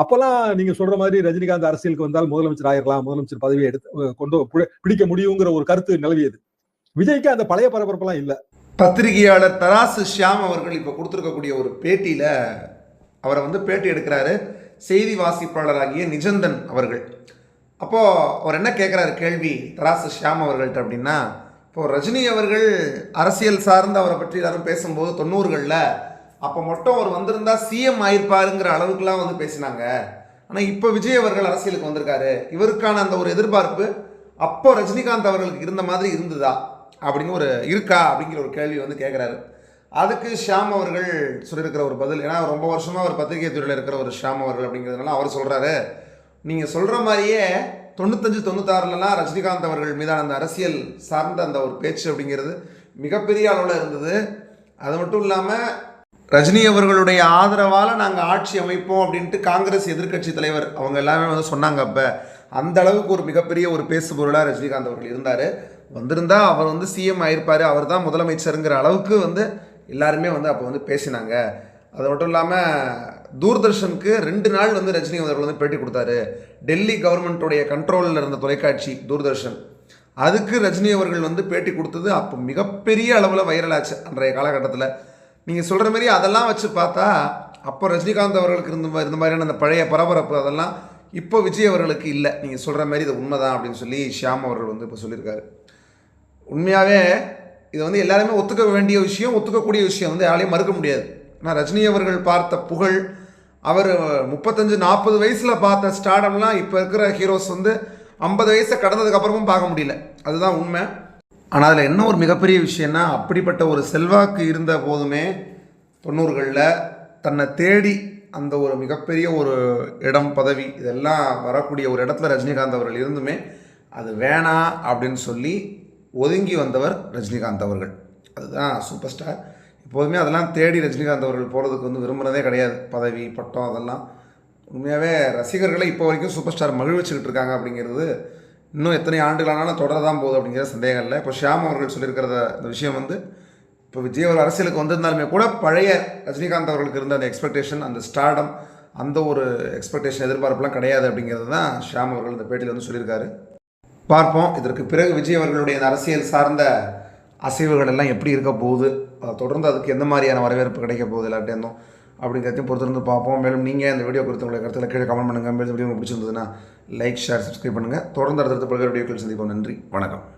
அப்பெல்லாம் நீங்க சொல்ற மாதிரி ரஜினிகாந்த் அரசியலுக்கு வந்தால் முதலமைச்சர் ஆயிரலாம் முதலமைச்சர் பதவியை எடுத்து கொண்டு பிடிக்க முடியுங்கிற ஒரு கருத்து நிலவியது. விஜய்க்கு அந்த பழைய பரபரப்பெல்லாம் இல்லை. பத்திரிகையாளர் தராசு ஷியாம் அவர்கள் இப்போ கொடுத்துருக்கக்கூடிய ஒரு பேட்டியில் அவரை வந்து பேட்டி எடுக்கிறாரு செய்தி வாசிப்பாளராகிய நிஜந்தன் அவர்கள். அப்போது அவர் என்ன கேட்குறாரு கேள்வி தராசு ஷியாம் அவர்கள்ட்ட அப்படின்னா இப்போது ரஜினி அவர்கள் அரசியல் சார்ந்து அவரை பற்றி எல்லாரும் பேசும்போது தொண்ணூறுகளில் அப்போ மட்டும் அவர் வந்திருந்தா சிஎம் ஆயிருப்பாருங்கிற அளவுக்குலாம் வந்து பேசினாங்க. ஆனால் இப்போ விஜய் அவர்கள் அரசியலுக்கு வந்திருக்காரு. இவருக்கான அந்த ஒரு எதிர்பார்ப்பு அப்போ ரஜினிகாந்த் அவர்களுக்கு இருந்த மாதிரி இருந்ததா அப்படின்னு ஒரு இருக்கா அப்படிங்கிற ஒரு கேள்வி வந்து கேட்குறாரு அதுக்கு ஷியாம் அவர்கள் சொல்லியிருக்கிற ஒரு பதில் ஏன்னா ரொம்ப வருஷமாக அவர் பத்திரிகை துறையில் இருக்கிற ஒரு ஷியாம் அவர்கள் அப்படிங்கிறதுனால அவர் சொல்கிறாரு நீங்கள் சொல்கிற மாதிரியே தொண்ணூத்தஞ்சு தொண்ணூத்தாறுலலாம் ரஜினிகாந்த் அவர்கள் மீதான அந்த அரசியல் சார்ந்த அந்த ஒரு பேச்சு அப்படிங்கிறது மிகப்பெரிய அளவில் இருந்தது. அது மட்டும் இல்லாமல் ரஜினி அவர்களுடைய ஆதரவால் நாங்கள் ஆட்சி அமைப்போம் அப்படின்ட்டு காங்கிரஸ் எதிர்க்கட்சி தலைவர் அவங்க எல்லாமே வந்து சொன்னாங்க அப்போ. அந்த அளவுக்கு ஒரு மிகப்பெரிய ஒரு பேசுபொருளாக ரஜினிகாந்த் அவர்கள் இருந்தார். வந்திருந்தால் அவர் வந்து சிஎம் ஆயிருப்பார். அவர் தான் முதலமைச்சருங்கிற அளவுக்கு வந்து எல்லாருமே வந்து அப்போ வந்து பேசினாங்க. அது மட்டும் இல்லாமல் தூர்தர்ஷனுக்கு ரெண்டு நாள் வந்து ரஜினி அவர்கள் வந்து பேட்டி கொடுத்தாரு. டெல்லி கவர்மெண்ட்டுடைய கண்ட்ரோலில் இருந்த தொலைக்காட்சி தூர்தர்ஷன். அதுக்கு ரஜினி அவர்கள் வந்து பேட்டி கொடுத்தது அப்போ மிகப்பெரிய அளவில் வைரலாச்சு அன்றைய காலகட்டத்தில். நீங்கள் சொல்கிற மாதிரி அதெல்லாம் வச்சு பார்த்தா அப்போ ரஜினிகாந்த் அவர்களுக்கு இருந்த மாதிரி இருந்த மாதிரியான அந்த பழைய பரபரப்பு அதெல்லாம் இப்போ விஜய் அவர்களுக்கு இல்லை. நீங்கள் சொல்கிற மாதிரி இது உண்மைதான் அப்படின்னு சொல்லி ஷியாம் அவர்கள் வந்து இப்போ சொல்லியிருக்காரு. உண்மையாகவே இது வந்து எல்லாருமே ஒத்துக்க வேண்டிய விஷயம் ஒத்துக்கக்கூடிய விஷயம் வந்து யாரையும் மறுக்க முடியாது. ஆனால் ரஜினி அவர்கள் பார்த்த புகழ் அவர் முப்பத்தஞ்சு நாற்பது வயசில் பார்த்த ஸ்டார்டம்லாம் இப்போ இருக்கிற ஹீரோஸ் வந்து ஐம்பது வயசை கடந்ததுக்கப்புறமும் பார்க்க முடியல. அதுதான் உண்மை. ஆனால் அதில் என்ன ஒரு மிகப்பெரிய விஷயம்னா அப்படிப்பட்ட ஒரு செல்வாக்கு இருந்த போதுமே தொண்ணூறுகளில் தன்னை தேடி அந்த ஒரு மிகப்பெரிய ஒரு இடம் பதவி இதெல்லாம் வரக்கூடிய ஒரு இடத்துல ரஜினிகாந்த் அவர்கள் இருந்துமே அது வேணாம் அப்படின்னு சொல்லி ஒதுங்கி வந்தவர் ரஜினிகாந்த் அவர்கள். அதுதான் சூப்பர் ஸ்டார் எப்போதுமே அதெல்லாம் தேடி ரஜினிகாந்த் அவர்கள் போகிறதுக்கு வந்து விரும்புகிறதே கிடையாது. பதவி பட்டம் அதெல்லாம். உண்மையாகவே ரசிகர்களை இப்போ வரைக்கும் சூப்பர் ஸ்டார் மகிழ்விச்சுக்கிட்டு இருக்காங்க அப்படிங்கிறது இன்னும் எத்தனை ஆண்டுகளானாலும் தொடர தான் போகுது அப்படிங்கிற சந்தேகம் இல்லை. இப்போ ஷியாம் அவர்கள் சொல்லியிருக்கிறத இந்த விஷயம் வந்து இப்போ விஜய் அவர் அரசியலுக்கு வந்திருந்தாலுமே கூட பழைய ரஜினிகாந்த் அவர்களுக்கு இருந்த அந்த எக்ஸ்பெக்டேஷன் அந்த ஸ்டார்டம் அந்த ஒரு எக்ஸ்பெக்டேஷன் எதிர்பார்ப்புலாம் கிடையாது அப்படிங்கிறது தான் ஷியாம் அவர்கள் இந்த பேட்டியில் வந்து சொல்லியிருக்காரு. பார்ப்போம். இதற்கு பிறகு விஜய் அவர்களுடைய இந்த அரசியல் சார்ந்த அசைவுகள் எல்லாம் எப்படி இருக்க போகுது? தொடர்ந்து அதுக்கு எந்த மாதிரியான வரவேற்பு கிடைக்க போகுது எல்லாட்டேருந்தும் அப்படிங்கிறதையும் பொறுத்திருந்து பார்ப்போம். மேலும் நீங்கள் இந்த வீடியோ குறித்து உங்களை கருத்தில் கீழே கமெண்ட் பண்ணுங்கள் மேலும் வீடியோ உங்களுக்கு பிடிச்சிருந்ததுன்னா லைக் ஷேர் சப்ஸ்கிரைப் பண்ணுங்கள் தொடர்ந்து அடுத்தடுத்த பல்வேறு வீடியோக்கள் சந்திப்போம். நன்றி. வணக்கம்.